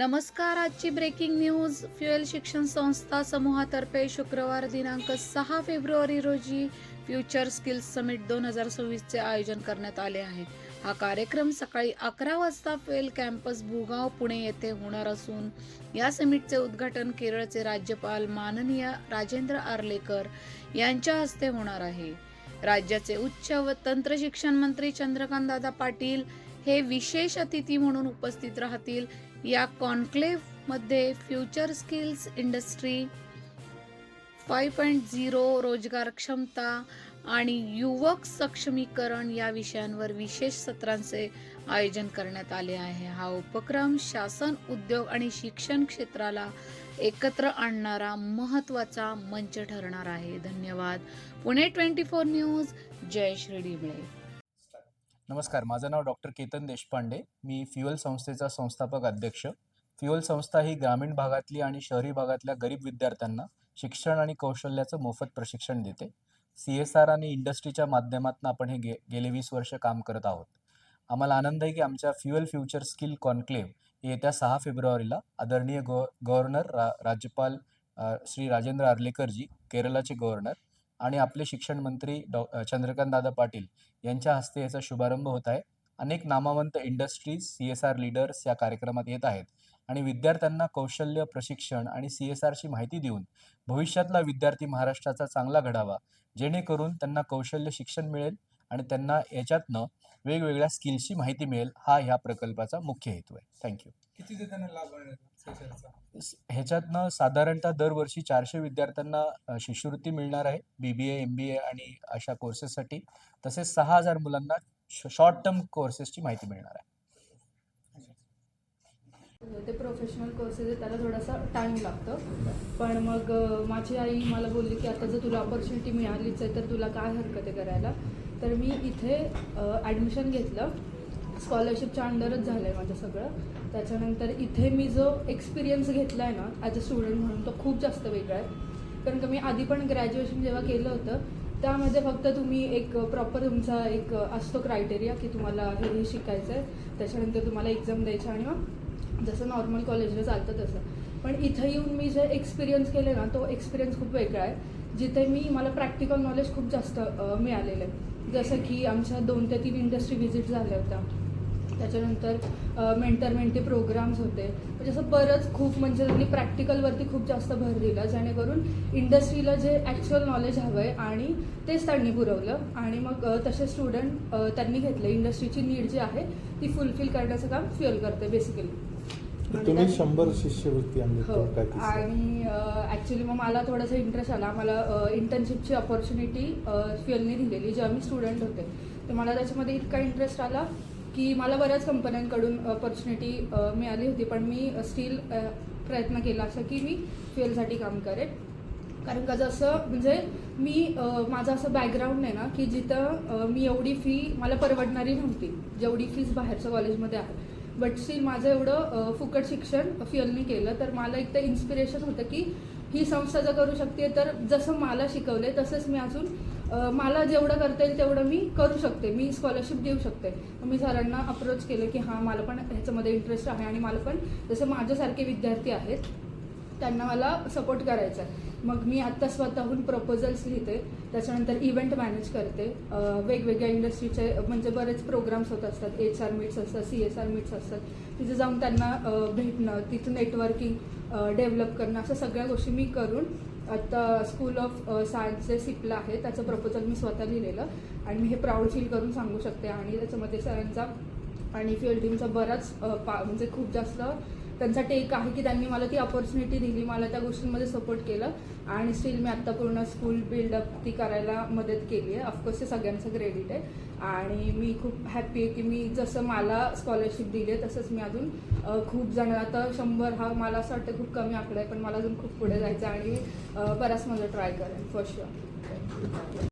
नमस्कार आजची breaking news fuel शिक्षण संस्था समूहातर्फे शुक्रवार दिनांक सहा फेब्रुवारी रोजी फ्युचर स्किल्स समिट दोन हजार सव्वीसचे आयोजन करण्यात आले आहे. हा कार्यक्रम सकाळी अकरा वाजता फ्युएल कॅम्पस भूगाव पुणे येथे होणार असून या समिटचे उद्घाटन केरळचे राज्यपाल माननीय राजेंद्र आर्लेकर यांच्या हस्ते होणार आहे. राज्याचे उच्च व तंत्र शिक्षण मंत्री चंद्रकांत दादा पाटील हे विशेष अतिथी म्हणून उपस्थित राहतील या कॉन्क्लेव्हमध्ये future skills industry five point zero रोजगार क्षमता आणि युवक सक्षमीकरण या विषयांवर विशेष सत्रांचे आयोजन करण्यात आले आहे. हा उपक्रम शासन उद्योग आणि शिक्षण क्षेत्राला एकत्र आणणारा महत्त्वाचा मंच ठरणार आहे. धन्यवाद. Pune twenty four news. Jai Shri डिबळे नमस्कार माझं नाव डॉक्टर केतन देशपांडे. मी फ्युएल संस्थेचा संस्थापक अध्यक्ष. फ्युएल संस्था ही ग्रामीण भागातली आणि शहरी भागातल्या गरीब विद्यार्थ्यांना शिक्षण आणि कौशल्याचं मोफत प्रशिक्षण देते. सी एस आर आणि इंडस्ट्रीच्या माध्यमातून आपण हे गे गेले वीस वर्ष काम करत आहोत. आम्हाला आनंद आहे की आमच्या फ्युएल फ्युचर स्किल कॉन्क्लेव्ह येत्या सहा फेब्रुवारीला आदरणीय गव गव्हर्नर रा राज्यपाल श्री राजेंद्र आर्लेकरजी केरळाचे गव्हर्नर आणि आपले शिक्षण मंत्री डॉ चंद्रकांत दादा पाटील यांच्या हस्ते याचा शुभारंभ होत आहे. अनेक नामवंत industries C S R leaders या कार्यक्रमात येत आहेत आणि विद्यार्थ्यांना कौशल्य प्रशिक्षण आणि सी एस आरची माहिती देऊन भविष्यातला विद्यार्थी महाराष्ट्राचा चांगला घडावा जेणेकरून त्यांना कौशल्य शिक्षण मिळेल आणि त्यांना याच्यातनं वेगवेगळ्या स्किल्सची माहिती मिळेल. हा ह्या प्रकल्पाचा मुख्य हेतू आहे. थँक्यू किती त्यांना लाभ ह्याच्यातनं साधारणतः दरवर्षी चारशे विद्यार्थ्यांना शिष्यवृत्ती मिळणार आहे बी बी ए एम बी ए आणि अशा कोर्सेससाठी तसेच सहा हजार मुलांना शॉर्ट टर्म कोर्सेसची माहिती मिळणार आहे. ते प्रोफेशनल कोर्सेस आहे त्याला थोडासा टाईम लागतं. पण मग माझी आई मला बोलली की आता जर तुला ऑपॉर्च्युनिटी मिळालीच आहे तर तुला काय हरकत आहे करायला? तर मी इथे ॲडमिशन घेतलं. स्कॉलरशिपच्या अंडरच झालं आहे माझं सगळं. त्याच्यानंतर इथे मी जो एक्सपिरियन्स घेतला आहे ना ॲज अ स्टुडंट म्हणून तो खूप जास्त वेगळा आहे. कारण का मी आधी पण ग्रॅज्युएशन जेव्हा केलं होतं त्यामध्ये फक्त तुम्ही एक प्रॉपर तुमचा एक असतो क्रायटेरिया की तुम्हाला हे हे शिकायचं आहे त्याच्यानंतर तुम्हाला एक्झाम द्यायचं आणि मग जसं नॉर्मल कॉलेजला चालतं तसं. पण इथं येऊन मी जे एक्सपिरियन्स केले ना तो एक्सपिरियन्स खूप वेगळा आहे. जिथे मी मला प्रॅक्टिकल नॉलेज खूप जास्त मिळालेलं आहे. जसं की आमच्या दोन ते तीन इंडस्ट्री व्हिजिट झाल्या होत्या. त्याच्यानंतर मेंटर मेंटी प्रोग्राम्स होते. म्हणजे असं बरंच खूप म्हणजे त्यांनी प्रॅक्टिकलवरती खूप जास्त भर दिला जेणेकरून इंडस्ट्रीला जे ॲक्च्युअल नॉलेज हवं आहे आणि तेच त्यांनी पुरवलं. आणि मग तसे स्टुडंट त्यांनी घेतले. इंडस्ट्रीची नीड जी आहे ती फुलफिल करण्याचं काम फ्युअल करते बेसिकली तुम्ही शंभर शिष्यवृत्ती हो? आणि ॲक्च्युली मग मला थोडासा इंटरेस्ट आला. मला इंटर्नशिपची ऑपॉर्च्युनिटी फ्युअलने दिलेली जेव्हा मी स्टुडंट होते. तर मला त्याच्यामध्ये इतका इंटरेस्ट आला की मला बऱ्याच कंपन्यांकडून ऑपॉर्च्युनिटी मिळाली होती पण मी स्टील प्रयत्न केला असा की मी फ्युअलसाठी काम करेन. कारण का जसं म्हणजे मी माझं असं बॅकग्राऊंड आहे ना की जिथं मी एवढी फी मला परवडणारी नव्हती जेवढी फीज बाहेरच्या कॉलेजमध्ये आहे. बट स्टील माझं एवढं फुकट शिक्षण फिअलनी केलं तर मला एक तर इन्स्पिरेशन होतं की ही संस्था जर करू शकते तर जसं मला शिकवले तसंच मी अजून मला जेवढं करता येईल तेवढं मी करू शकते. मी स्कॉलरशिप देऊ शकते. मी सरांना अप्रोच केलं की हां मला पण ह्याच्यामध्ये इंटरेस्ट आहे आणि मला पण जसं माझ्यासारखे विद्यार्थी आहेत त्यांना मला सपोर्ट करायचा आहे मग मी आत्ता स्वतःहून प्रपोजल्स लिहिते. त्याच्यानंतर इव्हेंट मॅनेज करते. वेगवेगळ्या इंडस्ट्रीचे म्हणजे बरेच प्रोग्राम्स होत असतात. एच आर मीट्स असतात सी एस आर मीट्स असतात. तिथे जाऊन त्यांना भेटणं तिथं नेटवर्किंग डेव्हलप करणं अशा सगळ्या गोष्टी मी करून आता स्कूल ऑफ सायन्स जे सिपला आहे त्याचं प्रपोजल मी स्वतः लिहिलेलं. आणि मी हे प्राऊड फील करून सांगू शकते. आणि त्याच्यामध्ये सरांचा आणि फ्युअल टीमचा बराच पा म्हणजे खूप जास्त त्यांचा टेक आहे की त्यांनी मला ती ऑपॉर्च्युनिटी दिली मला त्या गोष्टींमध्ये सपोर्ट केलं. आणि स्टील मी आत्ता पूर्ण स्कूल बिल्डअप ती करायला मदत केली आहे. ऑफकोर्स ते सगळ्यांचं क्रेडिट आहे. आणि मी खूप हॅप्पी आहे की मी जसं मला स्कॉलरशिप दिली आहे तसंच मी अजून खूप जण आता शंभर हा मला असं वाटतं खूप कमी आकडा आहे पण मला अजून खूप पुढे जायचं आहे आणि बराच माझं ट्राय करेन फॉर शुअर